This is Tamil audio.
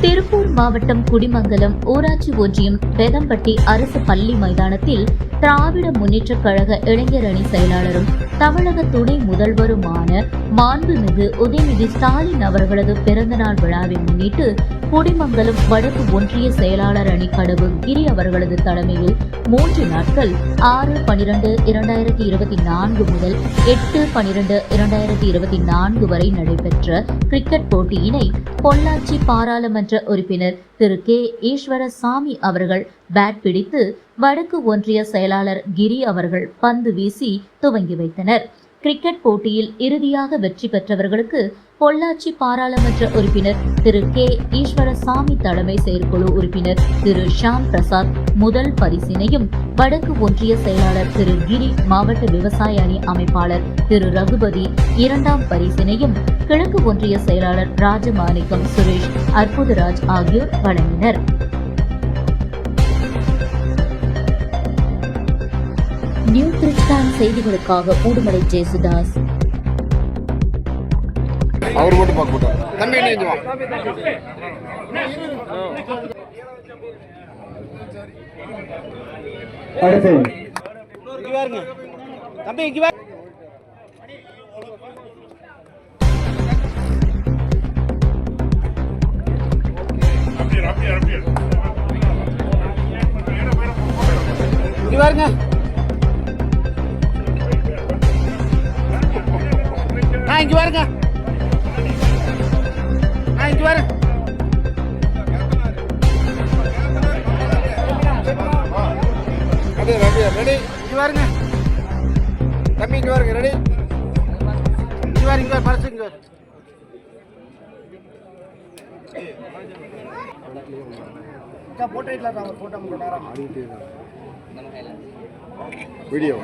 திருப்பூர் மாவட்டம் குடிமங்கலம் ஊராட்சி ஒன்றியம் வேதம்பட்டி அரசு பள்ளி மைதானத்தில் திராவிட முன்னேற்றக் கழக இளைஞர் அணி செயலாளரும் தமிழக துணை முதல்வருமான மாண்புமிகு உதயநிதி ஸ்டாலின் அவர்களது பிறந்தநாள் விழாவை முன்னிட்டு குடிமங்கலம் வடக்கு ஒன்றிய செயலாளர் அணி கடவு. கிரி அவர்களது தலைமையில் மூன்று நாட்கள் ஆறு பனிரெண்டு இரண்டாயிரத்தி இருபத்தி நான்கு முதல் எட்டு பனிரெண்டு இரண்டாயிரத்தி இருபத்தி நான்கு வரை நடைபெற்ற கிரிக்கெட் போட்டியினை பொள்ளாச்சி பாராளுமன்ற உறுப்பினர் திரு கே. ஈஸ்வரசாமி அவர்கள் பேட் பிடித்து வடக்கு ஒன்றிய செயலாளர் கிரி அவர்கள் பந்து வீசி துவங்கி வைத்தனர். கிரிக்கெட் போட்டியில் இறுதியாக வெற்றி பெற்றவர்களுக்கு பொள்ளாச்சி பாராளுமன்ற உறுப்பினர் திரு கே. ஈஸ்வரசாமி தலைமை செயற்குழு உறுப்பினர் திரு ஷாம் பிரசாத் முதல் பரிசினையும் வடக்கு ஒன்றிய செயலாளர் திரு கிரி மாவட்ட விவசாய அணி அமைப்பாளர் திரு ரகுபதி இரண்டாம் பரிசினையும் கிழக்கு ஒன்றிய செயலாளர் ராஜமாணிக்கம் சுரேஷ் அற்புதராஜ் ஆகியோர் வழங்கினர். நியூ கிறிஸ்டான் செய்திகளுக்காக ஊடுமலை ஜேசுதாஸ். அவர் மட்டும் பார்க்க மாட்டார். தம்பி நீ இங்க வா அடுத்து. இங்க பாருங்க தம்பி இங்க பாரு இங்க பாருங்க. இங்க பாருங்க. இங்க ரவி ரெடி இங்க பாருங்க. தம்பி இங்க பாருங்க ரெடி இங்க பாரு இங்க பாரு பரிசு இங்க பாரு. Photo photo video